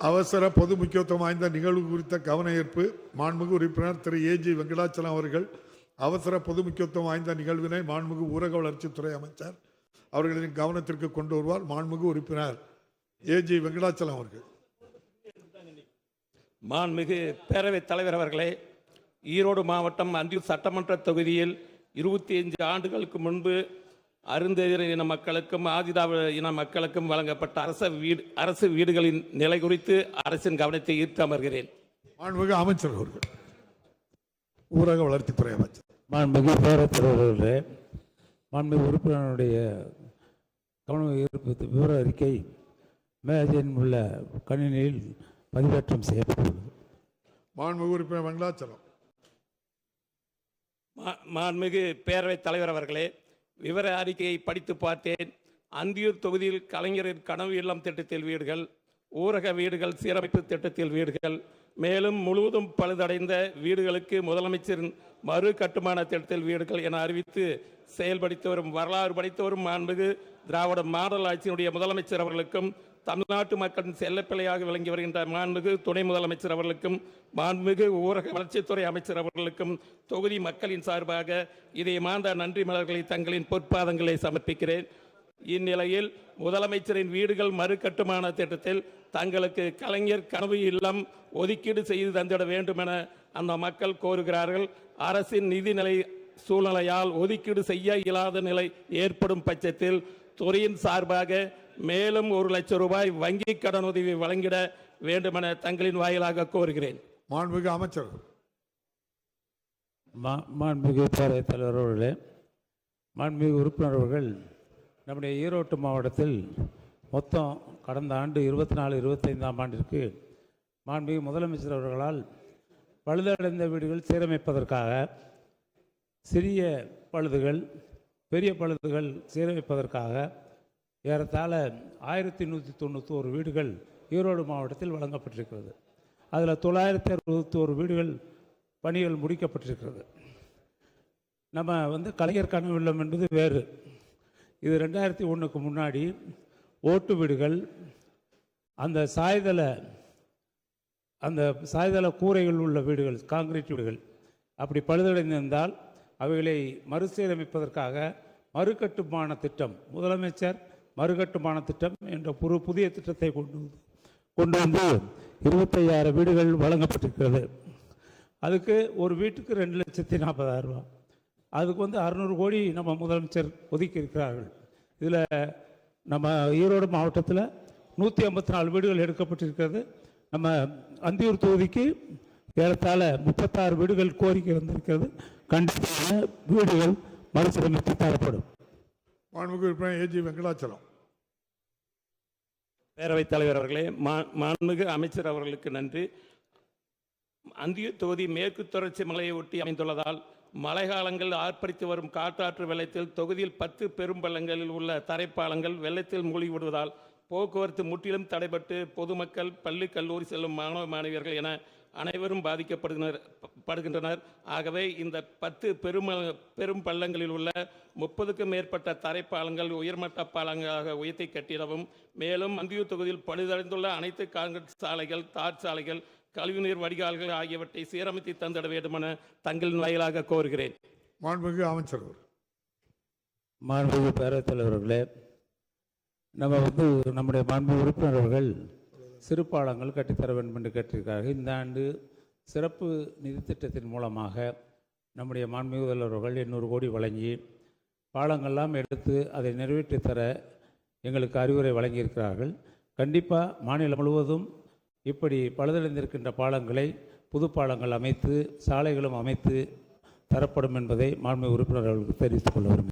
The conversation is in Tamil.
அவசர பொது முக்கியத்துவம் வாய்ந்த நிகழ்வு குறித்த கவன ஈர்ப்பு மாண்புமிகு உறுப்பினர் திரு ஏஜி வெங்கடாச்சலம் அவர்கள் அவசர பொது முக்கியத்துவம் வாய்ந்த நிகழ்வினை மாண்புமிகு ஊரக வளர்ச்சித்துறை அமைச்சர் அவர்களின் கவனத்திற்கு கொண்டு வருவார் மாண்புமிகு உறுப்பினர் ஏஜி வெங்கடாச்சலம் அவர்கள். மாண்புமிகு பேரவைத் தலைவர் அவர்களே ஈரோடு மாவட்டம் அந்தியூர் சட்டமன்ற தொகுதியில் இருபத்தி அஞ்சு ஆண்டுகளுக்கு முன்பு அருந்ததிர இன மக்களுக்கும் ஆதிதாவ இன மக்களுக்கும் வழங்கப்பட்ட அரச வீடு அரசு வீடுகளின் நிலை குறித்து அரசின் கவனத்தை ஈர்த்து அமர்கிறேன். மாண்புமிகு அமைச்சர் அவர்கள் ஊரக வளர்ச்சித்துறை அமைச்சர். மாண்புமிகு பேரவைத் தலைவர்களே மாண்புமிகு உறுப்பினருடைய கவன ஈர்ப்பு விவர அறிக்கை மேஜையின் உள்ள கணினியில் பதிவேற்றம் செய்யப்பட்டுள்ளது. மாண்புமிகு உறுப்பினர் வெங்கடாச்சலம் மா- மாண்புமிகு பேரவைத் தலைவர் அவர்களே விவர அறிக்கையை படித்து பார்த்தேன். அந்தியூர் தொகுதியில் கலைஞரின் கனவு இல்லம் திட்டத்தில் வீடுகள் ஊரக வீடுகள் சீரமைப்பு திட்டத்தில் வீடுகள் மேலும் முழுவதும் பழுதடைந்த வீடுகளுக்கு முதலமைச்சரின் மறு கட்டுமான திட்டத்தில் வீடுகள் என அறிவித்து செயல்படுத்தி வரும் வரலாறு படைத்து வரும் மாண்புமிகு திராவிட மாடல் ஆட்சியினுடைய முதலமைச்சர் அவர்களுக்கும் தமிழ்நாட்டு மக்களின் செல்லப்பிள்ளையாக விளங்கி வருகின்ற மாண்புமிகு துணை முதலமைச்சர் அவர்களுக்கும் மாண்புமிகு ஊரக வளர்ச்சித்துறை அமைச்சர் அவர்களுக்கும் தொகுதி மக்களின் சார்பாக இதை மாந்த நன்றி மலர்களை தங்களின் பொற்பாதங்களை சமர்ப்பிக்கிறேன். இந்நிலையில் முதலமைச்சரின் வீடுகள் மறுகட்டுமான திட்டத்தில் தங்களுக்கு கலைஞர் கனவு இல்லம் ஒதுக்கீடு செய்து தந்திட வேண்டும் என அந்த மக்கள் கோருகிறார்கள். அரசின் நிதிநிலை சூழ்நிலையால் ஒதுக்கீடு செய்ய இயலாத நிலை ஏற்படும் பட்சத்தில் துறையின் சார்பாக மேலும் ஒரு லட்சம் ரூபாய் வங்கி கடன் உதவி வழங்கிட வேண்டுமென தங்களின் வாயிலாக கோருகிறேன். மாண்புமிகு அமைச்சர். மாண்புமிகு பேரவைத் தலைவர் அவர்களே மாண்புமிகு உறுப்பினர் அவர்கள் நம்முடைய ஈரோட்டு மாவட்டத்தில் மொத்தம் கடந்த ஆண்டு இருபத்தி நாலு இருபத்தைந்தாம் ஆண்டிற்கு மாண்புமிகு முதலமைச்சர் அவர்களால் பழுதடைந்த வீடுகள் சீரமைப்பதற்காக சிறிய பழுதுகள் பெரிய பழுதுகள் சீரமைப்பதற்காக ஏறத்தாழ ஆயிரத்தி நூற்றி தொண்ணூற்றோரு வீடுகள் ஈரோடு மாவட்டத்தில் வழங்கப்பட்டிருக்கிறது. அதில் தொள்ளாயிரத்தி அறுபத்தோரு வீடுகள் பணிகள் முடிக்கப்பட்டிருக்கிறது. நம்ம வந்து கலைஞர் கனவு இல்லம் என்பது வேறு. இது ரெண்டாயிரத்தி ஒன்றுக்கு முன்னாடி ஓட்டு வீடுகள் அந்த சாய்தள அந்த சாய்தள கூரைகள் உள்ள வீடுகள் காங்கிரீட் வீடுகள் அப்படி பழுதடைந்திருந்தால் அவைகளை மறுசீரமைப்பதற்காக மறுகட்டுமான திட்டம் முதலமைச்சர் மறுகட்டுமான திட்டம் என்ற புது புதிய திட்டத்தை கொண்டு வந்து கொண்டு வந்து இருபத்தையாயிரம் வீடுகள் வழங்கப்பட்டிருக்கிறது. அதுக்கு ஒரு வீட்டுக்கு ரெண்டு லட்சத்தி நாற்பதாயிரம் ரூபா அதுக்கு வந்து அறநூறு கோடி நம்ம முதலமைச்சர் ஒதுக்கி இருக்கிறார்கள் இதில் நம்ம ஈரோடு மாவட்டத்தில் நூற்றி ஐம்பத்தி நாலு வீடுகள் எடுக்கப்பட்டிருக்கிறது. நம்ம அந்தியூர் தொகுதிக்கு ஏறத்தாழ முப்பத்தாறு வீடுகள் கோரிக்கை வந்திருக்கிறது. கண்டிப்பாக வீடுகள் மறுசீரமைத்து தரப்படும். மாண்புமிகு உறுப்பினர் ஏஜி வெங்கடாச்சலம். பேரவைத் தலைவர் அவர்களே மா- மாண்புமிகு அமைச்சர் அவர்களுக்கு நன்றி. அந்திய தொகுதி மேற்கு தொடர்ச்சி மலையை ஒட்டி அமைந்துள்ளதால் மழைக்காலங்கள் ஆர்ப்பரித்து வரும் காற்றாற்று வெள்ளத்தில் தொகுதியில் பத்து பெரும்பள்ளங்களில் உள்ள தரைப்பாலங்கள் வெள்ளத்தில் மூழ்கி விடுவதால் போக்குவரத்து முற்றிலும் தடைபட்டு பொதுமக்கள் பள்ளி கல்லூரி செல்லும் மாணவ மாணவியர்கள் என அனைவரும் பாதிக்கப்படுகின்றனர் படுகின்றனர் ஆகவே இந்த பத்து பெரும பெரும் பள்ளங்களில் உள்ள முப்பதுக்கும் மேற்பட்ட தரைப்பாலங்கள் உயர்மட்ட பாலங்களாக உயர்த்தி கட்டிடவும் மேலும் அந்தியூர் தொகுதியில் பழுதடைந்துள்ள அனைத்து காங்கிரஸ் சாலைகள் தார் சாலைகள் கழிவுநீர் வடிகால்கள் ஆகியவற்றை சீரமைத்து தந்திட வேண்டுமென தங்களின் வாயிலாக கோருகிறேன் மாண்புமிகு அமைச்சர் அவர்கள். மாண்புமிகு பேரவைத் தலைவர்களே நம்ம வந்து நம்முடைய மாண்பு உறுப்பினர் அவர்கள் சிறு பாலங்கள் கட்டித்தர வேண்டும் என்று கேட்டிருக்கிறார்கள். இந்த ஆண்டு சிறப்பு நிதி திட்டத்தின் மூலமாக நம்முடைய மாண்புமிகு முதல்வர் எண்ணூறு கோடி வழங்கி பாலங்கள்லாம் எடுத்து அதை நிறைவேற்றித் தர எங்களுக்கு அறிவுரை வழங்கியிருக்கிறார்கள். கண்டிப்பாக மாநிலம் முழுவதும் இப்படி பழுதடைந்திருக்கின்ற பாலங்களை புது பாலங்கள் அமைத்து சாலைகளும் அமைத்து தரப்படும் என்பதை மாண்புமிகு உறுப்பினர்களுக்கு தெரிவித்துக் கொள்ள விரும்புகிறேன்.